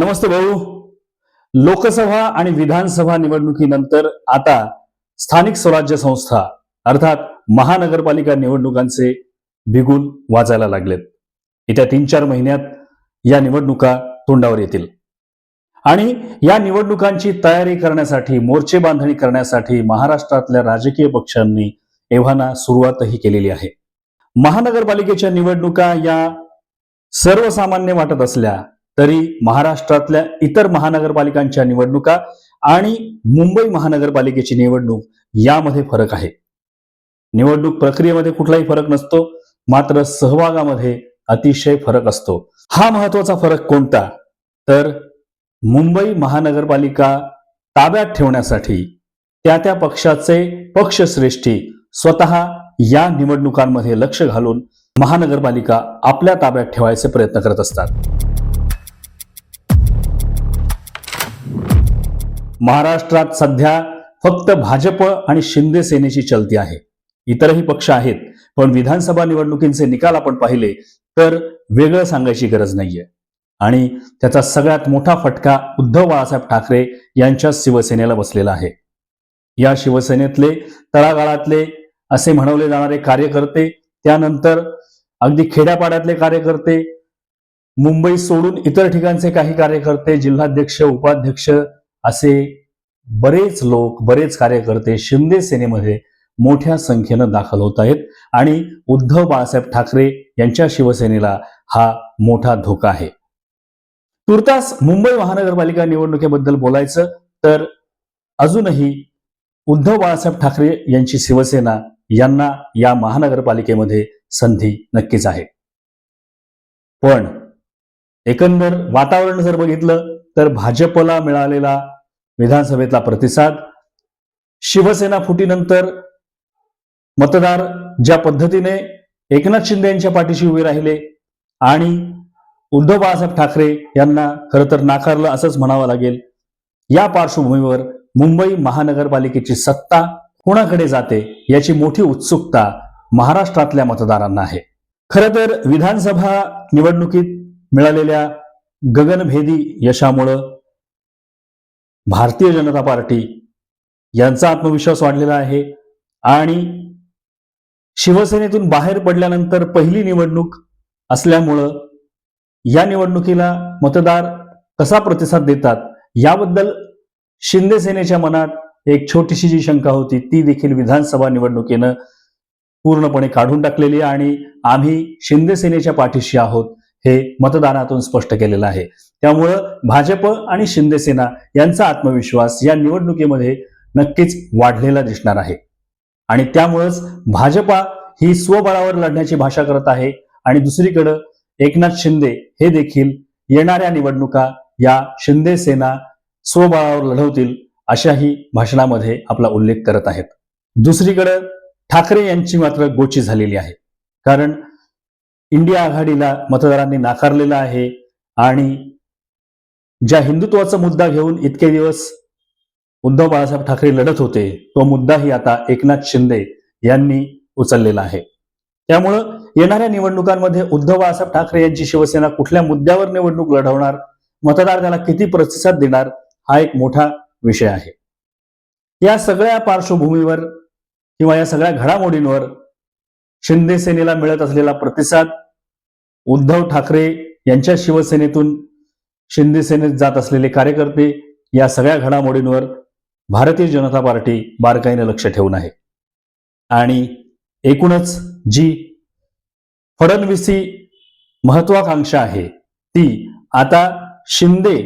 नमस्ते भाऊ. लोकसभा आणि विधानसभा निवडणुकीनंतर आता स्थानिक स्वराज्य संस्था अर्थात महानगरपालिका निवडणुकांचे बिगुल वाजायला लागलेत. येत्या तीन चार महिन्यात या निवडणुका तोंडावर येतील. आणि या निवडणुकांची तयारी करण्यासाठी मोर्चे बांधणी करण्यासाठी महाराष्ट्रातल्या राजकीय पक्षांनी एव्हाना सुरुवातही केलेली आहे. महानगरपालिकेच्या निवडणुका या सर्वसामान्य वाटत असल्या तरी महाराष्ट्रातल्या इतर महानगरपालिकांच्या निवडणुका आणि मुंबई महानगरपालिकेची निवडणूक यामध्ये फरक आहे. निवडणूक प्रक्रियेमध्ये कुठलाही फरक नसतो मात्र सहभागामध्ये अतिशय फरक असतो. हा महत्त्वाचा फरक कोणता? तर मुंबई महानगरपालिका ताब्यात ठेवण्यासाठी त्या त्या पक्षाचे पक्षश्रेष्ठी स्वतः या निवडणुकांमध्ये लक्ष घालून महानगरपालिका आपल्या ताब्यात ठेवायचे प्रयत्न करत असतात. महाराष्ट्रात सध्या फक्त भाजप आणि शिंदे सेनेची चलती आहे. इतरही पक्ष आहेत पण विधानसभा निवडणुकींचे निकाल आपण पाहिले तर वेगळं सांगायची गरज नाहीये. आणि त्याचा सगळ्यात मोठा फटका उद्धव बाळासाहेब ठाकरे यांच्या शिवसेनेला बसलेला आहे. या शिवसेनेतले तळागाळातले असे म्हणवले जाणारे कार्यकर्ते त्यानंतर अगदी खेड्यापाड्यातले कार्यकर्ते मुंबई सोडून इतर ठिकाणचे काही कार्यकर्ते जिल्हाध्यक्ष उपाध्यक्ष असे बरेच लोक बरेच कार्यकर्ते शिंदे सेनेमध्ये मोठ्या संख्येनं दाखल होत आहेत. आणि उद्धव बाळासाहेब ठाकरे यांच्या शिवसेनेला हा मोठा धोका आहे. तुर्तास मुंबई महानगरपालिका निवडणुकीबद्दल बोलायचं तर अजूनही उद्धव बाळासाहेब ठाकरे यांची शिवसेना यांना या महानगरपालिकेमध्ये संधी नक्कीच आहे. पण एकंदर वातावरण जर बघितलं तर भाजपला मिळालेला विधानसभेतला प्रतिसाद. शिवसेना फुटीनंतर मतदार ज्या पद्धतीने एकनाथ शिंदे यांच्या पाठीशी उभे राहिले आणि उद्धव बाळासाहेब ठाकरे यांना खरं तर नाकारलं असंच म्हणावं लागेल. या पार्श्वभूमीवर मुंबई महानगरपालिकेची सत्ता कोणाकडे जाते याची मोठी उत्सुकता महाराष्ट्रातल्या मतदारांना आहे. खरं तर विधानसभा निवडणुकीत मिळालेल्या गगनभेदी यशामुळं भारतीय जनता पार्टी यांचा आत्मविश्वास वाढलेला आहे. आणि शिवसेनेतून बाहेर पडल्यानंतर पहिली निवडणूक असल्यामुळं या निवडणुकीला मतदार कसा प्रतिसाद देतात याबद्दल शिंदे सेनेच्या मनात एक छोटीशी जी शंका होती ती देखील विधानसभा निवडणुकीनं पूर्णपणे काढून टाकलेली आणि आम्ही शिंदे सेनेच्या पाठीशी आहोत. हे मतदानातून स्पष्ट केलेलं आहे. त्यामुळं भाजप आणि शिंदेसेना यांचा आत्मविश्वास या निवडणुकीमध्ये नक्कीच वाढलेला दिसणार आहे. आणि त्यामुळंच भाजपा ही स्वबळावर लढण्याची भाषा करत आहे आणि दुसरीकडं एकनाथ शिंदे हे देखील येणाऱ्या निवडणुका या शिंदे सेना स्वबळावर लढवतील अशाही भाषणामध्ये आपला उल्लेख करत आहेत. दुसरीकडं ठाकरे यांची मात्र गोची झालेली आहे. कारण इंडिया आघाडीला मतदारांनी नाकारलेलं आहे आणि ज्या हिंदुत्वाचा मुद्दा घेऊन इतके दिवस उद्धव बाळासाहेब ठाकरे लढत होते तो मुद्दाही आता एकनाथ शिंदे यांनी उचललेला आहे. त्यामुळं येणाऱ्या निवडणुकांमध्ये उद्धव बाळासाहेब ठाकरे यांची शिवसेना कुठल्या मुद्द्यावर निवडणूक लढवणार मतदार त्याला किती प्रतिसाद देणार हा एक मोठा विषय आहे. या सगळ्या पार्श्वभूमीवर किंवा या सगळ्या घडामोडींवर शिंदे सेनेला मिळत असलेला प्रतिसाद उद्धव ठाकरे यांच्या शिवसेनेतून शिंदे सेनेत जात असलेले कार्यकर्ते या सगळ्या घडामोडींवर भारतीय जनता पार्टी बारकाईने लक्ष ठेवून आहे. आणि एकूणच जी फडणवीसी महत्वाकांक्षा आहे ती आता शिंदे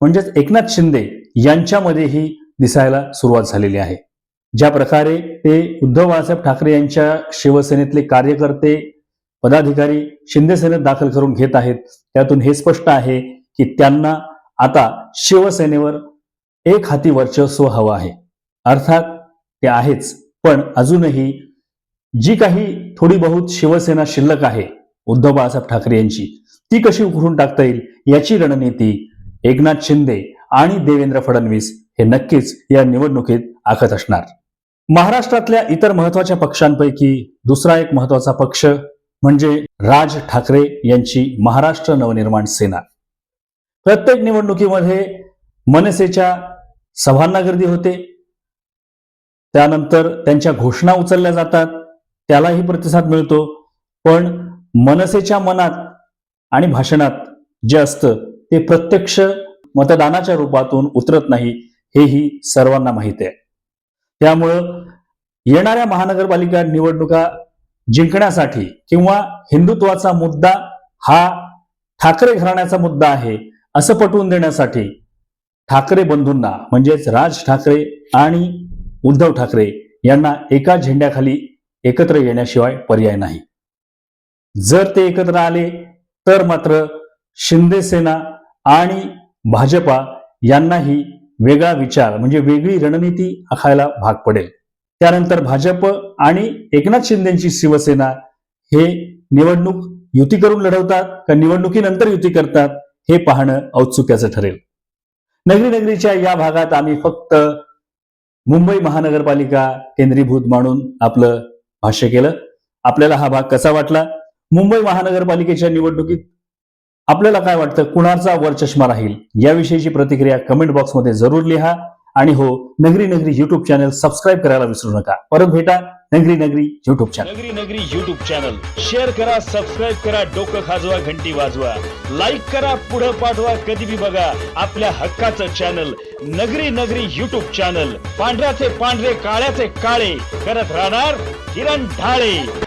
म्हणजेच एकनाथ शिंदे यांच्यामध्येही दिसायला सुरुवात झालेली आहे. ज्या प्रकारे ते उद्धव बाळासाहेब ठाकरे यांच्या शिवसेनेतले कार्यकर्ते पदाधिकारी शिंदे सेनेत दाखल करून घेत आहेत त्यातून हे स्पष्ट आहे की त्यांना आता शिवसेनेवर एक हाती वर्चस्व हवं आहे. अर्थात ते आहेच पण अजूनही जी काही थोडी बहुत शिवसेना शिल्लक आहे उद्धव बाळासाहेब ठाकरे यांची ती कशी उघडून टाकता येईल याची रणनीती एकनाथ शिंदे आणि देवेंद्र फडणवीस हे नक्कीच या निवडणुकीत आखत असणार. महाराष्ट्रातल्या इतर महत्त्वाच्या पक्षांपैकी दुसरा एक महत्त्वाचा पक्ष म्हणजे राज ठाकरे यांची महाराष्ट्र नवनिर्माण सेना. प्रत्येक निवडणुकीमध्ये मनसेच्या सभांना गर्दी होते. त्यानंतर त्यांच्या घोषणा उचलल्या जातात. त्यालाही प्रतिसाद मिळतो. पण मनसेच्या मनात आणि भाषणात जे असतं ते प्रत्यक्ष मतदानाच्या रूपातून उतरत नाही हेही सर्वांना माहीत आहे. त्यामुळं येणाऱ्या महानगरपालिका निवडणुका जिंकण्यासाठी किंवा हिंदुत्वाचा मुद्दा हा ठाकरे घराण्याचा मुद्दा आहे असं पटवून देण्यासाठी ठाकरे बंधूंना म्हणजेच राज ठाकरे आणि उद्धव ठाकरे यांना एका झेंड्याखाली एकत्र येण्याशिवाय पर्याय नाही. जर ते एकत्र आले तर मात्र शिंदे सेना आणि भाजपा यांनाही वेगळा विचार म्हणजे वेगळी रणनीती आखायला भाग पडेल. त्यानंतर भाजप आणि एकनाथ शिंदेची शिवसेना हे निवडणूक युती करून लढवतात का निवडणुकीनंतर युती करतात हे पाहणं औत्सुक्याचं ठरेल. नगरी नगरीच्या या भागात आम्ही फक्त मुंबई महानगरपालिका केंद्रीभूत मानून आपलं भाष्य केलं. आपल्याला हा भाग कसा वाटला? मुंबई महानगरपालिकेच्या निवडणुकीत आपल्याला काय वाटतं? कुणाचा वर चष्मा राहील? याविषयीची प्रतिक्रिया कमेंट बॉक्समध्ये जरूर लिहा. आणि हो नगरी नगरी युट्यूब चॅनल सबस्क्राईब करायला विसरू नका. परत भेटा नगरी नगरी युट्यूब चॅनल नगरी नगरी युट्यूब चॅनल शेअर करा सबस्क्राईब करा डोकं खाजवा घंटी वाजवा. लाईक करा पुढं पाठवा कधी बी बघा. आपल्या हक्काचं चॅनल नगरी नगरी युट्यूब चॅनल पांढऱ्याचे पांढरे काळ्याचे काळे. करत राहणार किरण ढाळे.